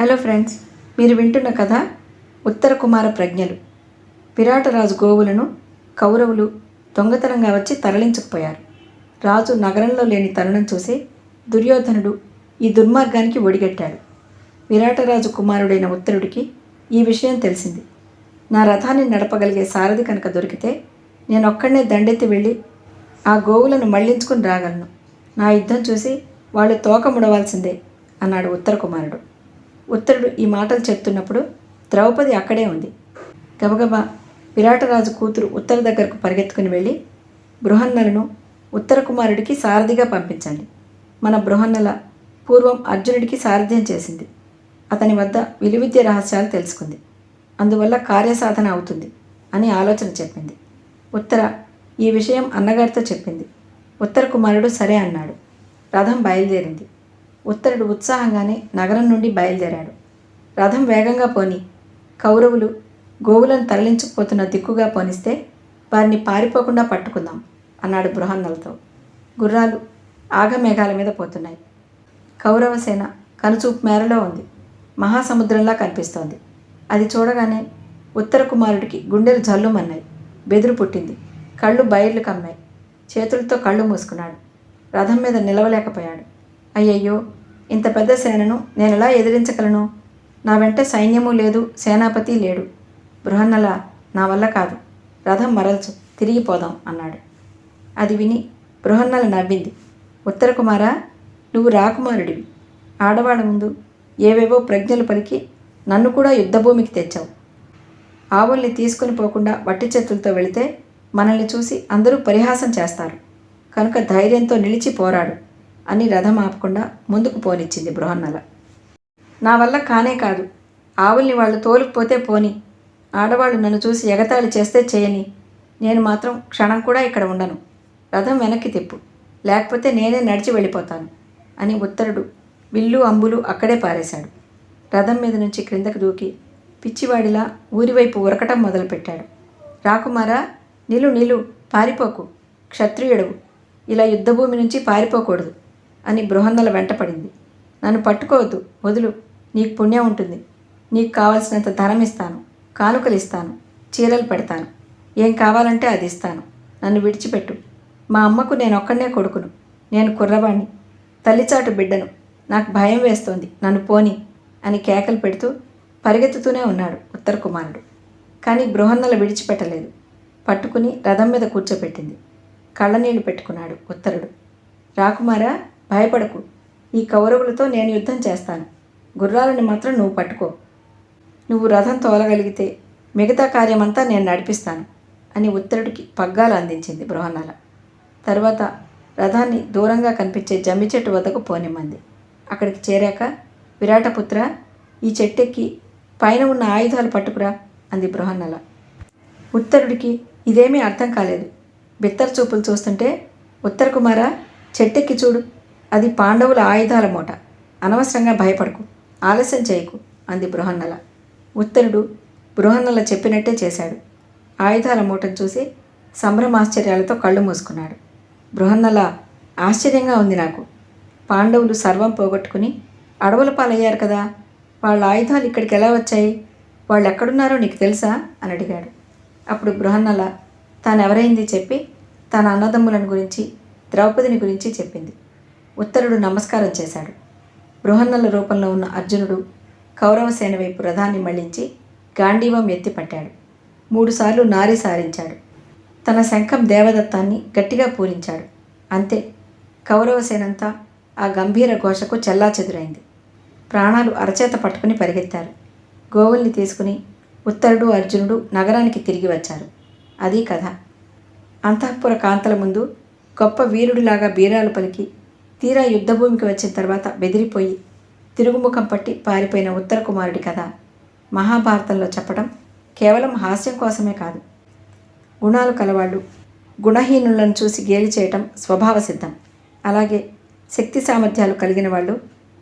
Hello friends మీరు వింటున్న కథ ఉత్తర కుమార ప్రజ్ఞలు. విరాటరాజు గోవులను కౌరవులు దొంగతనంగా వచ్చి తరలించకపోయారు. రాజు నగరంలో లేని తరుణం చూసి దుర్యోధనుడు ఈ దుర్మార్గానికి ఒడిగట్టాడు. విరాటరాజు కుమారుడైన ఉత్తరుడికి ఈ విషయం తెలిసింది. నా రథాన్ని నడపగలిగే సారథి కనుక దొరికితే నేను ఒక్కడనే దండెత్తి వెళ్ళి ఆ గోవులను మళ్ళించుకుని రాగలను. నా యుద్ధం చూసి వాళ్ళు తోక ముడవాల్సిందే అన్నాడు ఉత్తర కుమారుడు. ఉత్తరుడు ఈ మాటలు చెప్తున్నప్పుడు ద్రౌపది అక్కడే ఉంది. గబగబా విరాటరాజు కూతురు ఉత్తర దగ్గరకు పరిగెత్తుకుని వెళ్ళి బృహన్నలను ఉత్తర కుమారుడికి సారథిగా పంపించండి. మన బృహన్నల పూర్వం అర్జునుడికి సారథ్యం చేసింది. అతని వద్ద విలువిద్య రహస్యాలు తెలుసుకుంది. అందువల్ల కార్యసాధన అవుతుంది అని ఆలోచన చెప్పింది. ఉత్తర ఈ విషయం అన్నగారితో చెప్పింది. ఉత్తర కుమారుడు సరే అన్నాడు. రథం బయలుదేరింది. ఉత్తరుడు ఉత్సాహంగానే నగరం నుండి బయలుదేరాడు. రథం వేగంగా పోని. కౌరవులు గోవులను తరలించుకుపోతున్న దిక్కుగా పోనిస్తే వారిని పారిపోకుండా పట్టుకుందాం అన్నాడు బృహన్నలతో. గుర్రాలు ఆగమేఘాల మీద పోతున్నాయి. కౌరవ సేన కనుచూపు మేరలో ఉంది. మహాసముద్రంలా కనిపిస్తోంది. అది చూడగానే ఉత్తర కుమారుడికి గుండెలు జల్లుమన్నాయి. బెదురు పుట్టింది. కళ్ళు బయర్లు కమ్మాయి. చేతులతో కళ్ళు మూసుకున్నాడు. రథం మీద నిలవలేకపోయాడు. అయ్యయ్యో! ఇంత పెద్ద సేనను నేను ఎలా ఎదిరించగలను? నా వెంట సైన్యము లేదు సేనాపతి లేడు. బృహన్నల నా వల్ల కాదు. రథం మరల్చు తిరిగిపోదాం అన్నాడు. అది విని బృహన్నల నవ్వింది. ఉత్తర కుమారా నువ్వు రాకుమారుడివి. ఆడవాళ్ళ ముందు ఏవేవో ప్రజ్ఞలు పలికి నన్ను కూడా యుద్ధభూమికి తెచ్చావు. ఆవుల్ని తీసుకుని పోకుండా వట్టి చేతులతో వెళితే మనల్ని చూసి అందరూ పరిహాసం చేస్తారు. కనుక ధైర్యంతో నిలిచి పోరాడు. అని రథం ఆపకుండా ముందుకు పోనిచ్చింది బృహన్నల. నా వల్ల కానే కాదు. ఆవుల్ని వాళ్ళు తోలుకుపోతే పోని. ఆడవాళ్ళు నన్ను చూసి ఎగతాళి చేస్తే చేయని. నేను మాత్రం క్షణం కూడా ఇక్కడ ఉండను. రథం వెనక్కి తిప్పు. లేకపోతే నేనే నడిచి వెళ్ళిపోతాను అని ఉత్తరుడు విల్లు అంబులు అక్కడే పారేశాడు. రథం మీద నుంచి క్రిందకు దూకి పిచ్చివాడిలా ఊరివైపు ఉరకటం మొదలుపెట్టాడు. రాకుమారా నిలు నిలు పారిపోకు. క్షత్రియుడవు. ఇలా యుద్ధభూమి నుంచి పారిపోకూడదు. అని బృహందల వెంటపడింది నన్ను పట్టుకోవద్దు వదులు. నీకు పుణ్యం ఉంటుంది. నీకు కావలసినంత ధనం ఇస్తాను కానుకలు ఇస్తాను చీరలు పెడతాను. ఏం కావాలంటే అది ఇస్తాను. నన్ను విడిచిపెట్టు. మా అమ్మకు నేను ఒక్కడనే కొడుకును. నేను కుర్రవాణ్ణి. తల్లిచాటు బిడ్డను. నాకు భయం వేస్తోంది. నన్ను పోని అని కేకలు పెడుతూ పరిగెత్తుతూనే ఉన్నాడు ఉత్తర కుమారుడు కానీ బృహన్నల విడిచిపెట్టలేదు. పట్టుకుని రథం మీద కూర్చోపెట్టింది. కళ్ళనీళ్ళు పెట్టుకున్నాడు ఉత్తరుడు. రాకుమారా భయపడకు. ఈ కౌరవులతో నేను యుద్ధం చేస్తాను. గుర్రాలను మాత్రం నువ్వు పట్టుకో. నువ్వు రథం తోలగలిగితే మిగతా కార్యమంతా నేను నడిపిస్తాను అని ఉత్తరుడికి పగ్గాలు అందించింది బృహన్నల. తర్వాత రథాన్ని దూరంగా కనిపించే జమ్మి చెట్టు వద్దకు పోనిమ్మంది. అక్కడికి చేరాక విరాటపుత్ర ఈ చెట్టెక్కి పైన ఉన్న ఆయుధాలు పట్టుకురా అంది బృహన్నల. ఉత్తరుడికి ఇదేమీ అర్థం కాలేదు. బిత్తర చూపులు చూస్తుంటే ఉత్తర కుమార చెట్టెక్కి చూడు. అది పాండవుల ఆయుధాల మూట అనవసరంగా భయపడకు. ఆలస్యం చేయకు అంది బృహన్నల. ఉత్తరుడు బృహన్నల చెప్పినట్టే చేశాడు. ఆయుధాల మూటను చూసి సంభ్రమాశ్చర్యాలతో కళ్ళు మూసుకున్నాడు. బృహన్నల ఆశ్చర్యంగా ఉంది నాకు. పాండవులు సర్వం పోగొట్టుకుని అడవుల పాలయ్యారు కదా. వాళ్ళ ఆయుధాలు ఇక్కడికి ఎలా వచ్చాయి? వాళ్ళు ఎక్కడున్నారో నీకు తెలుసా? అని అడిగాడు. అప్పుడు బృహన్నల తాను ఎవరైంది చెప్పి తన అన్నదమ్ములను గురించి ద్రౌపదిని గురించి చెప్పింది. ఉత్తరుడు నమస్కారం చేశాడు. బృహన్నల రూపంలో ఉన్న అర్జునుడు కౌరవసేన వైపు రథాన్ని మళ్ళించి గాంధీవం ఎత్తిపట్టాడు. మూడుసార్లు నారి సారించాడు. తన శంఖం దేవదత్తాన్ని గట్టిగా పూరించాడు. అంతే కౌరవసేనంతా ఆ గంభీర ఘోషకు చెల్లాచెదురైంది. ప్రాణాలు అరచేత పట్టుకుని పరిగెత్తారు. గోవుల్ని తీసుకుని ఉత్తరుడు అర్జునుడు నగరానికి తిరిగి వచ్చారు. అది కథ. అంతఃపుర కాంతల ముందు గొప్ప వీరుడిలాగా బీరాలు పలికి తీరా యుద్ధభూమికి వచ్చిన తర్వాత బెదిరిపోయి తిరుగుముఖం పట్టి పారిపోయిన ఉత్తర కుమారుడి కథ మహాభారతంలో చెప్పడం కేవలం హాస్యం కోసమే కాదు. గుణాలు కలవాళ్ళు గుణహీనులను చూసి గేలి చేయటం స్వభావ సిద్ధం. అలాగే శక్తి సామర్థ్యాలు కలిగిన వాళ్ళు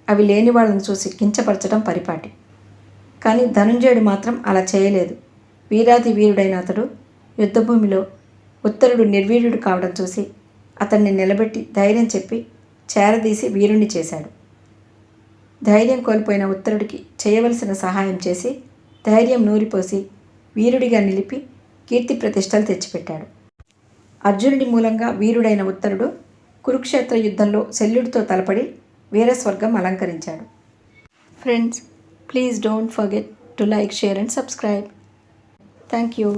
అవి లేని వాళ్ళని చూసి కించపరచడం పరిపాటి. కానీ ధనుంజయుడు మాత్రం అలా చేయలేదు. వీరాది వీరుడైన అతడు యుద్ధభూమిలో ఉత్తరుడు నిర్వీర్యుడు కావడం చూసి అతన్ని నిలబెట్టి ధైర్యం చెప్పి చేరదీసి వీరుణ్ణి చేశాడు. ధైర్యం కోల్పోయిన ఉత్తరుడికి చేయవలసిన సహాయం చేసి ధైర్యం నూరిపోసి వీరుడిగా నిలిపి కీర్తి ప్రతిష్టలు తెచ్చిపెట్టాడు. అర్జునుడి మూలంగా వీరుడైన ఉత్తరుడు కురుక్షేత్ర యుద్ధంలో శల్యుడితో తలపడి వీరస్వర్గం అలంకరించాడు. Friends please don't forget to like share and subscribe thank you